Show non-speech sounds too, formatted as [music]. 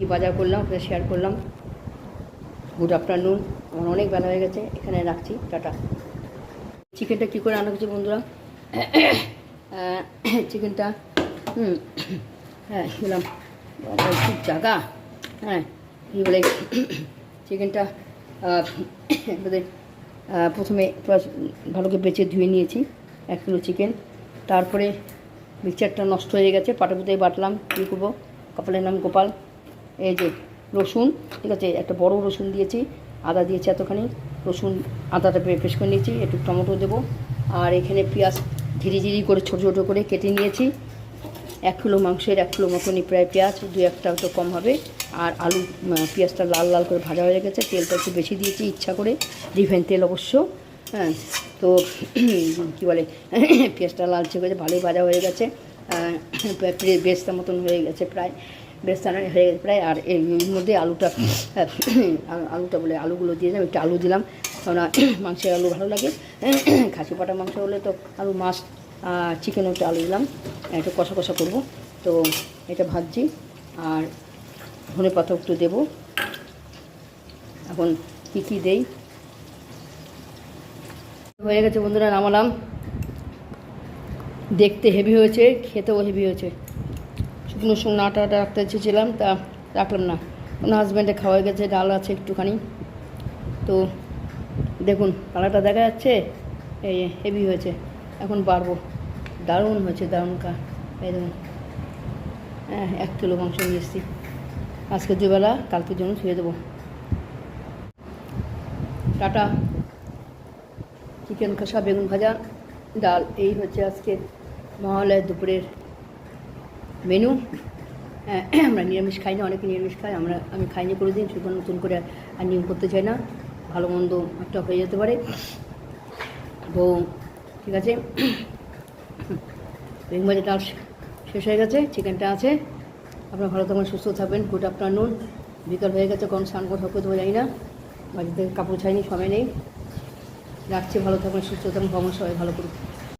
কি বাজার করলাম আপনাদের শেয়ার করলাম। গুড আফটারনুন আমার অনেক বেলা হয়ে গেছে এখানে রাখছি টাটা। চিকেনটা কী করে রান্না করছি বন্ধুরা? চিকেনটা হুম হ্যাঁ গেলাম খুব জায়গা হ্যাঁ কী বলে চিকেনটা এবারে, প্রথমে ভালো করে বেছে ধুয়ে নিয়েছি এক কিলো চিকেন তারপরে মিক্সচারটা নষ্ট হয়ে গেছে পাটা পাটাপুতে বাটলাম কী করব? কপালের নাম গোপাল। এই যে রসুন, ঠিক আছে, একটা বড় রসুন দিয়েছি, আদা দিয়েছি এতখানি, রসুন আদাটা পেস্ট করে নিয়েছি, একটু টমেটো দেবো, আর এখানে পেঁয়াজ ধীরে ধীরে করে, ছোটো ছোটো করে কেটে নিয়েছি, এক কিলো মাংসের এক কিলো মতনই প্রায় পেঁয়াজ দু একটা তো কম হবে, আর আলু পেঁয়াজটা লাল লাল করে ভাজা হয়ে গেছে, তেলটা একটু বেশি দিয়েছি, ইচ্ছা করে, রিফাইন তেল অবশ্য হ্যাঁ তো [clears throat] কী বলে, [clears throat] পেঁয়াজটা লালচে হয়ে গেছে ভালোই ভাজা হয়ে গেছে [clears throat] বেস্তার মতন হয়ে গেছে প্রায় বেস্তার হয়ে গেছে প্রায়। আর এর মধ্যে আলুটা আলু- আলুটা বলে আলুগুলো দিয়ে দিলাম, একটু আলু দিলাম। কেননা মাংসের আলু ভালো লাগে। খাসি পাটা মাংস হলে তো আলু মাছ চিকেনও একটু আলু দিলাম। একটু কষা কষা করব। তো এটা ভাজছি। আর ধনে পাতা একটু দেবো। এখন কী কী দেই? হয়ে গেছে বন্ধুরা নামালাম। দেখতে হেভি হয়েছে, খেতেও হেভি হয়েছে। শুকনো শুকনো আটা আটা রাখতে চেয়েছিলাম, তা রাখলাম না। ওনার হাজব্যান্ডে খাওয়া গেছে, ডাল আছে একটুখানি। তো দেখুন কালারটা দেখা যাচ্ছে, এই হেভি হয়েছে। এখন বাড়বো। দারুণ হয়েছে, দারুণ কা। এই দেখুন। হ্যাঁ এক কিলো মাংস নিয়ে এসেছি। আজকে দুবেলা কালকের জন্য ছুঁয়ে দেবো। টাটা। চিকেন কষা, বেগুন ভাজা, ডাল, এই হচ্ছে আজকে মহালয়ের দুপুরের মেনু হ্যাঁ, [clears throat] আমরা নিরামিষ খাই না অনেকে নিরামিষ খাই আমরা আমি খাইনি করে দিন শুধু নতুন করে আর নিয়ম করতে চাই না ভালো মন্দ একটা হয়ে যেতে পারে। তো ঠিক আছে। [clears throat] ভাজা ডাল শেষ হয়ে গেছে চিকেনটা আছে। আপনারা ভালো থাকবেন সুস্থ থাকবেন গুড আফটারনুন বিকাল হয়ে গেছে কোন স্নান করে হবে তো জানি না। বাড়িতে কাপড় ছাইনি সময় নেই। রাখছি ভালো থাকবেন সুস্থ থাকবেন ভ্রমণ সবাই ভালো করুন